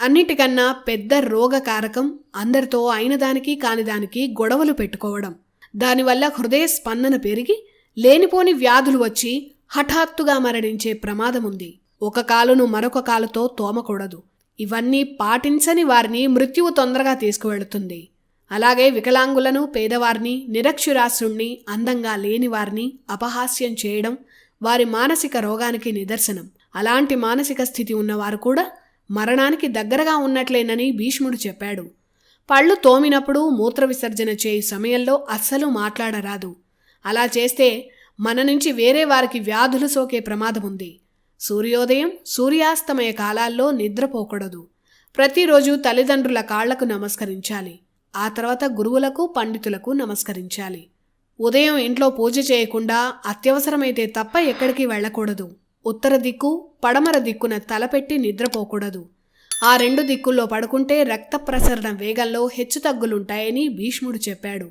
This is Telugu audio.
అన్నిటికన్నా పెద్ద రోగకారకం అందరితో అయిన దానికి కాని దానికి గొడవలు పెట్టుకోవడం. దానివల్ల హృదయ స్పందన పెరిగి లేనిపోని వ్యాధులు వచ్చి హఠాత్తుగా మరణించే ప్రమాదముంది. ఒక కాలును మరొక కాలుతో తోమకూడదు. ఇవన్నీ పాటించని వారిని మృత్యువు తొందరగా తీసుకువెళుతుంది. అలాగే వికలాంగులను పేదవారిని నిరక్షురాస్యుణ్ణి అందంగా లేని వారిని అపహాస్యం చేయడం వారి మానసిక రోగానికి నిదర్శనం. అలాంటి మానసిక స్థితి ఉన్నవారు కూడా మరణానికి దగ్గరగా ఉన్నట్లేనని భీష్ముడు చెప్పాడు. పళ్ళు తోమినప్పుడు మూత్ర విసర్జన చేయి సమయంలో అస్సలు మాట్లాడరాదు. అలా చేస్తే మన నుంచి వేరే వారికి వ్యాధులు సోకే ప్రమాదం ఉంది సూర్యోదయం సూర్యాస్తమయ కాలాల్లో నిద్రపోకూడదు. ప్రతిరోజు తల్లిదండ్రుల కాళ్ళకు నమస్కరించాలి. ఆ తర్వాత గురువులకు పండితులకు నమస్కరించాలి. ఉదయం ఇంట్లో పూజ చేయకుండా అత్యవసరమైతే తప్ప ఎక్కడికి వెళ్ళకూడదు. ఉత్తర దిక్కు పడమర దిక్కున తలపెట్టి నిద్రపోకూడదు. ఆ రెండు దిక్కుల్లో పడుకుంటే రక్త ప్రసరణ వేగంలో హెచ్చుతగ్గులుంటాయని భీష్ముడు చెప్పాడు.